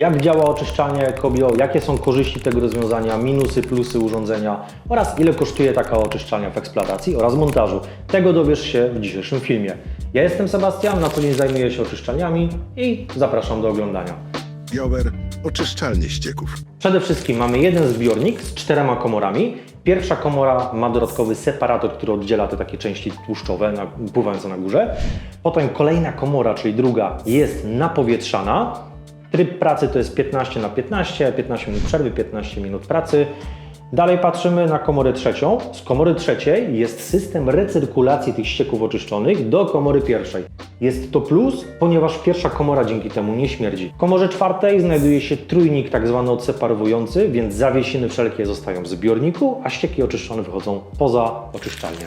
Jak działa oczyszczalnia Ekobio, jakie są korzyści tego rozwiązania, minusy, plusy urządzenia oraz ile kosztuje taka oczyszczalnia w eksploatacji oraz montażu. Tego dowiesz się w dzisiejszym filmie. Ja jestem Sebastian, na co dzień zajmuję się oczyszczalniami i zapraszam do oglądania. Biower oczyszczalnie ścieków. Przede wszystkim mamy jeden zbiornik z czterema komorami. Pierwsza komora ma dodatkowy separator, który oddziela te takie części tłuszczowe na, pływające na górze. Potem kolejna komora, czyli druga, jest napowietrzana. Tryb pracy to jest 15 na 15, 15 minut przerwy, 15 minut pracy. Dalej patrzymy na komorę trzecią. Z komory trzeciej jest system recyrkulacji tych ścieków oczyszczonych do komory pierwszej. Jest to plus, ponieważ pierwsza komora dzięki temu nie śmierdzi. W komorze czwartej znajduje się trójnik tak zwany odseparowujący, więc zawiesiny wszelkie zostają w zbiorniku, a ścieki oczyszczone wychodzą poza oczyszczalnię.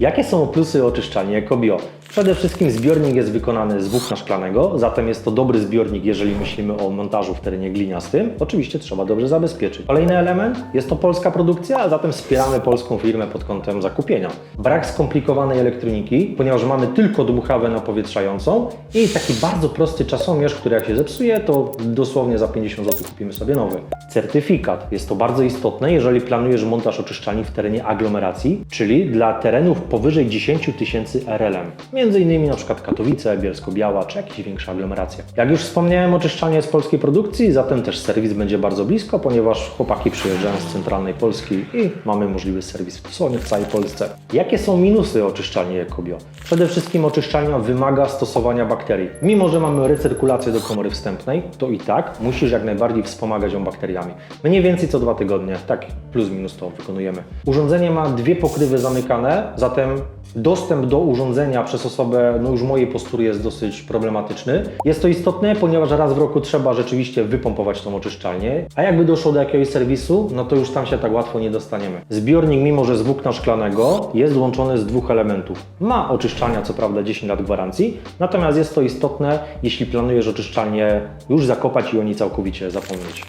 Jakie są plusy oczyszczalni EcoBio? Przede wszystkim zbiornik jest wykonany z włókna szklanego, zatem jest to dobry zbiornik, jeżeli myślimy o montażu w terenie gliniastym. Oczywiście trzeba dobrze zabezpieczyć. Kolejny element jest to polska produkcja, a zatem wspieramy polską firmę pod kątem zakupienia. Brak skomplikowanej elektroniki, ponieważ mamy tylko dmuchawę napowietrzającą i taki bardzo prosty czasomierz, który jak się zepsuje, to dosłownie za 50 zł kupimy sobie nowy. Certyfikat. Jest to bardzo istotne, jeżeli planujesz montaż oczyszczalni w terenie aglomeracji, czyli dla terenów powyżej 10 tysięcy RLM. Między innymi na przykład Katowice, Bielsko-Biała czy jakieś większe aglomeracje. Jak już wspomniałem, oczyszczalnia jest polskiej produkcji, zatem też serwis będzie bardzo blisko, ponieważ chłopaki przyjeżdżają z centralnej Polski i mamy możliwy serwis dosłownie w całej Polsce. Jakie są minusy oczyszczalni Ekobio? Przede wszystkim oczyszczalnia wymaga stosowania bakterii. Mimo, że mamy recyrkulację do komory wstępnej, to i tak musisz jak najbardziej wspomagać ją bakteriami. Mniej więcej co dwa tygodnie, tak plus minus to wykonujemy. Urządzenie ma dwie pokrywy zamykane, zatem dostęp do urządzenia przez osobę, no już mojej postury jest dosyć problematyczny. Jest to istotne, ponieważ raz w roku trzeba rzeczywiście wypompować tą oczyszczalnię, a jakby doszło do jakiegoś serwisu, no to już tam się tak łatwo nie dostaniemy. Zbiornik, mimo że z włókna szklanego, jest łączony z dwóch elementów. Ma oczyszczalnia co prawda 10 lat gwarancji, natomiast jest to istotne, jeśli planujesz oczyszczalnię już zakopać i o niej całkowicie zapomnieć.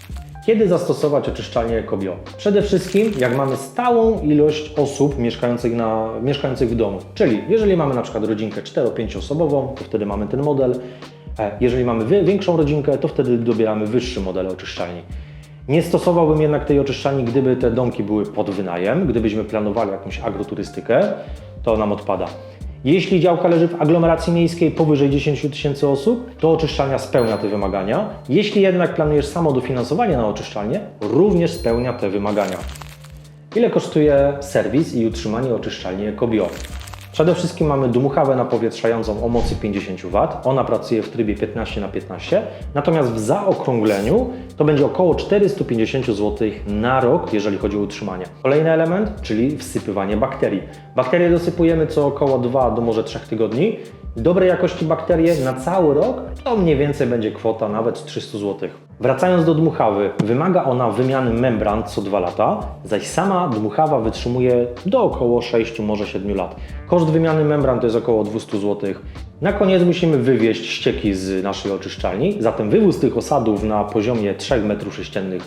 Kiedy zastosować oczyszczalnię EcoBio? Przede wszystkim, jak mamy stałą ilość osób mieszkających, na, mieszkających w domu. Czyli jeżeli mamy na przykład rodzinkę 4-5 osobową, to wtedy mamy ten model. E, Jeżeli mamy większą rodzinkę, to wtedy dobieramy wyższy model oczyszczalni. Nie stosowałbym jednak tej oczyszczalni, gdyby te domki były pod wynajem, gdybyśmy planowali jakąś agroturystykę, to nam odpada. Jeśli działka leży w aglomeracji miejskiej powyżej 10 tysięcy osób, to oczyszczalnia spełnia te wymagania. Jeśli jednak planujesz samo dofinansowanie na oczyszczalnię, również spełnia te wymagania. Ile kosztuje serwis i utrzymanie oczyszczalni EcoBio? Przede wszystkim mamy dmuchawę napowietrzającą o mocy 50 W. Ona pracuje w trybie 15 na 15 natomiast w zaokrągleniu to będzie około 450 zł na rok, jeżeli chodzi o utrzymanie. Kolejny element, czyli wsypywanie bakterii. Bakterie dosypujemy co około 2 do może 3 tygodni. Dobrej jakości bakterie na cały rok to mniej więcej będzie kwota nawet 300 zł. Wracając do dmuchawy, wymaga ona wymiany membran co 2 lata, zaś sama dmuchawa wytrzymuje do około 6, może 7 lat. Koszt wymiany membran to jest około 200 zł. Na koniec musimy wywieźć ścieki z naszej oczyszczalni, zatem wywóz tych osadów na poziomie 3 m3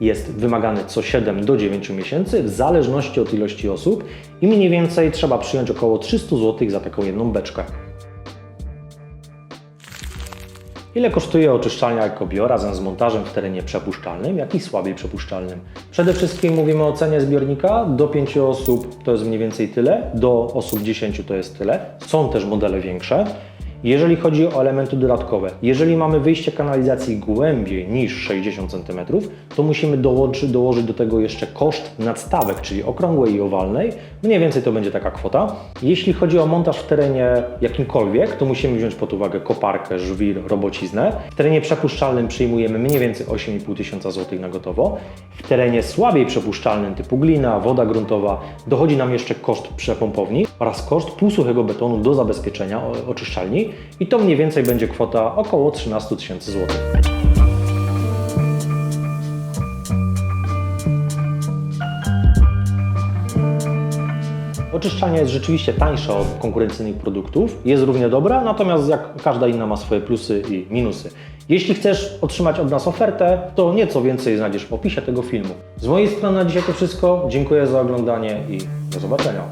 jest wymagany co 7 do 9 miesięcy, w zależności od ilości osób i mniej więcej trzeba przyjąć około 300 zł za taką jedną beczkę. Ile kosztuje oczyszczalnia EcoBio razem z montażem w terenie przepuszczalnym, jak i słabiej przepuszczalnym? Przede wszystkim mówimy o cenie zbiornika. Do 5 osób to jest mniej więcej tyle, do osób 10 to jest tyle. Są też modele większe. Jeżeli chodzi o elementy dodatkowe, jeżeli mamy wyjście kanalizacji głębiej niż 60 cm, to musimy dołożyć, dołożyć do tego jeszcze koszt nadstawek, czyli okrągłej i owalnej. Mniej więcej to będzie taka kwota. Jeśli chodzi o montaż w terenie jakimkolwiek, to musimy wziąć pod uwagę koparkę, żwir, robociznę. W terenie przepuszczalnym przyjmujemy mniej więcej 8,5 tysiąca złotych na gotowo. W terenie słabiej przepuszczalnym typu glina, woda gruntowa dochodzi nam jeszcze koszt przepompowni oraz koszt półsuchego betonu do zabezpieczenia oczyszczalni i to mniej więcej będzie kwota około 13 tysięcy złotych. Oczyszczalnia jest rzeczywiście tańsza od konkurencyjnych produktów, jest równie dobra, natomiast jak każda inna ma swoje plusy i minusy. Jeśli chcesz otrzymać od nas ofertę, to nieco więcej znajdziesz w opisie tego filmu. Z mojej strony na dzisiaj to wszystko. Dziękuję za oglądanie i do zobaczenia.